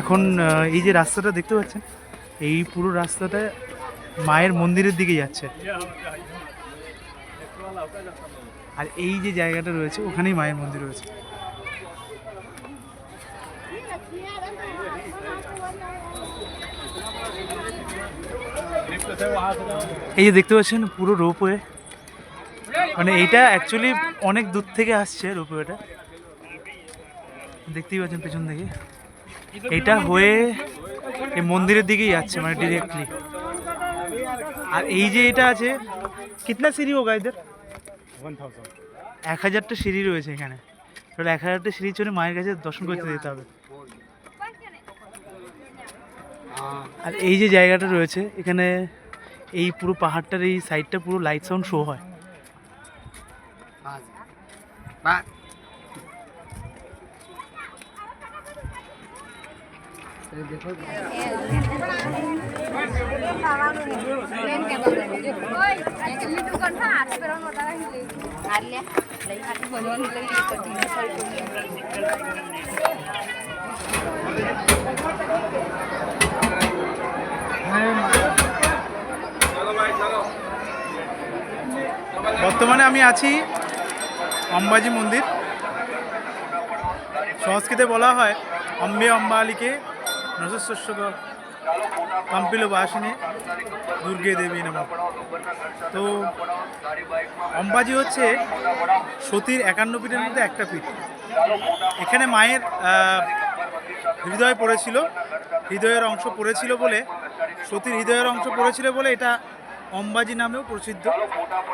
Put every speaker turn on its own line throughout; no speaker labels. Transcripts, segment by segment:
এখন এই যে রাস্তাটা দেখতে পাচ্ছেন, এই পুরো রাস্তাটা মায়ের মন্দিরের দিকে যাচ্ছে। আর এই যে জায়গাটা রয়েছে, ওখানেই মায়ের মন্দির রয়েছে। এই যে দেখতে পাচ্ছেন, পুরো রোপওয়ে। মানে এইটা অ্যাকচুয়ালি অনেক দূর থেকে আসছে রোপওয়েটা। দেখতেই পাচ্ছেন পেছন থেকে। এটা হয়ে এই মন্দিরের দিকেই যাচ্ছে মানে ডিরেক্টলি আর এই যে এটা আছে, কিতনা সিঁড়ি হোগা এদের এক হাজারটা সিঁড়ি রয়েছে এখানে। তাহলে এক হাজারটা সিঁড়ি চড়ে মায়ের কাছে দর্শন করতে যেতে হবে। আর এই যে জায়গাটা রয়েছে, এখানে এই পুরো পাহাড়টার এই সাইডটা পুরো লাইট সাউন্ড শো হয়। বর্তমানে আমি আছি অম্বাজি মন্দির। সংস্কৃতে বলা হয় অম্বে অম্বালিকে নশস্য কম্পিল বাসিনী দুর্গে দেবী নাম তো অম্বাজি হচ্ছে সতীর একান্ন পীঠের মধ্যে একটা পীঠ। এখানে মায়ের হৃদয় পড়েছিল, হৃদয়ের অংশ পড়েছিল বলে, সতীর হৃদয়ের অংশ পড়েছিল বলে এটা অম্বাজি নামেও প্রসিদ্ধ।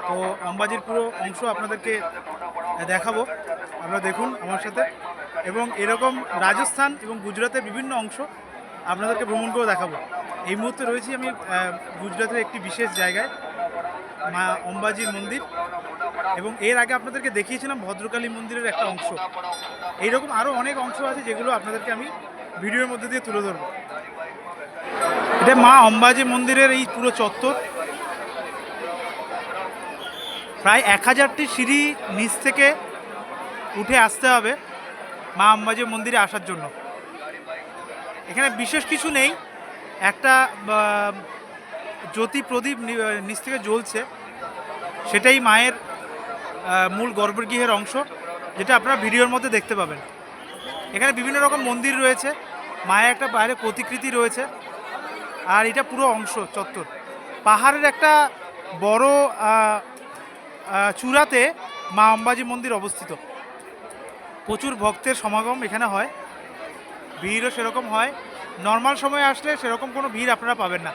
তো অম্বাজির পুরো অংশ আপনাদেরকে দেখাবো, আপনারা দেখুন আমার সাথে। এবং এরকম রাজস্থান এবং গুজরাতের বিভিন্ন অংশ আপনাদেরকে ভ্রমণ করে দেখাবো। এই মুহূর্তে রয়েছি আমি গুজরাটের একটি বিশেষ জায়গায়, মা অম্বাজির মন্দির। এবং এর আগে আপনাদেরকে দেখিয়েছিলাম ভদ্রকালী মন্দিরের একটা অংশ। এইরকম আরও অনেক অংশ আছে যেগুলো আপনাদেরকে আমি ভিডিওর মধ্যে দিয়ে তুলে ধরবো। এটা মা অম্বাজি মন্দিরের এই পুরো চত্বর। প্রায় এক হাজারটি সিঁড়ি নিচ থেকে উঠে আসতে হবে মা অম্বাজি মন্দিরে আসার জন্য। এখানে বিশেষ কিছু নেই। একটা জ্যোতি প্রদীপ নিচ থেকে জ্বলছে। সেটাই মায়ের মূল গর্ভগৃহের অংশ, যেটা আপনারা ভিডিওর মধ্যে দেখতে পাবেন। এখানে বিভিন্ন রকম মন্দির রয়েছে। মায়ের একটা বাইরে প্রতিকৃতি রয়েছে। আর এটা পুরো অংশ, চত্বর। পাহাড়ের একটা বড় চূড়াতে মা অম্বাজি মন্দির অবস্থিত। প্রচুর ভক্তের সমাগম এখানে হয়। ভিড়ও সেরকম হয়। নর্মাল সময় আসলে সেরকম কোনো ভিড় আপনারা পাবেন না।